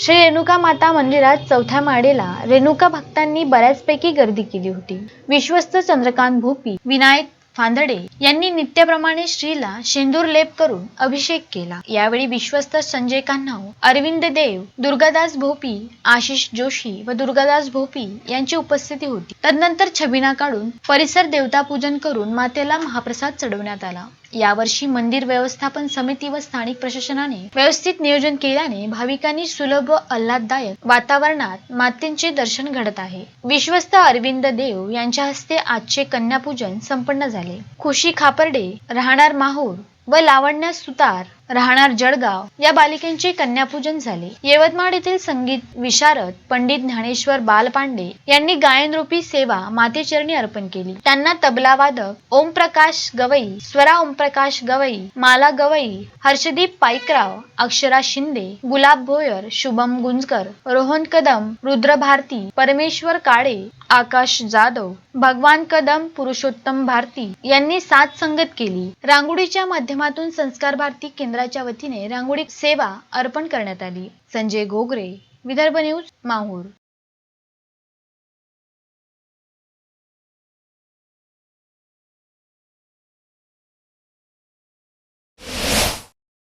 श्री रेणुका माता मंदिरात चौथ्या माडेला रेणुका भक्तांनी बऱ्याचपैकी गर्दी केली होती. विश्वस्त चंद्रकांत भोपी विनायक फांदडे यांनी नित्याप्रमाणे श्रीला शेंदूर लेप करून अभिषेक केला. यावेळी विश्वस्त संजय कान्हाव अरविंद देव दुर्गादास भोपी आशिष जोशी व दुर्गादास भोपी यांची उपस्थिती होती. तदनंतर छबिना काढून परिसर देवता पूजन करून मातेला महाप्रसाद चढवण्यात आला. यावर्षी मंदिर व्यवस्थापन समिती व स्थानिक प्रशासनाने व्यवस्थित नियोजन केल्याने भाविकांनी सुलभ व आल्हाददायक वातावरणात मातेचे दर्शन घडत आहे. विश्वस्त अरविंद देव यांच्या हस्ते आजचे कन्यापूजन संपन्न झाले. खुशी खापर्डे राहणार माहूर व लावण्या सुतार राहणार जळगाव. या बालिकेंचे कन्यापूजन झाले. यवतमाळ येथील संगीत विशारद पंडित ज्ञानेश्वर बालपांडे यांनी गायनरूपी सेवा मातेचरणी अर्पण केली. त्यांना तबला वादक ओमप्रकाश गवई स्वरा ओमप्रकाश गवई माला गवई हर्षदीप पाईकराव अक्षरा शिंदे गुलाब भोयर शुभम गुंजकर रोहन कदम रुद्र भारती परमेश्वर काळे आकाश जाधव भगवान कदम पुरुषोत्तम भारती यांनी साथ संगत केली. रांगोळीच्या माध्यमातून संस्कार भारती केंद्र केंद्राच्या वतीने रांगोळी सेवा अर्पण करण्यात आली. संजय गोगरे विदर्भ न्यूज माहूर.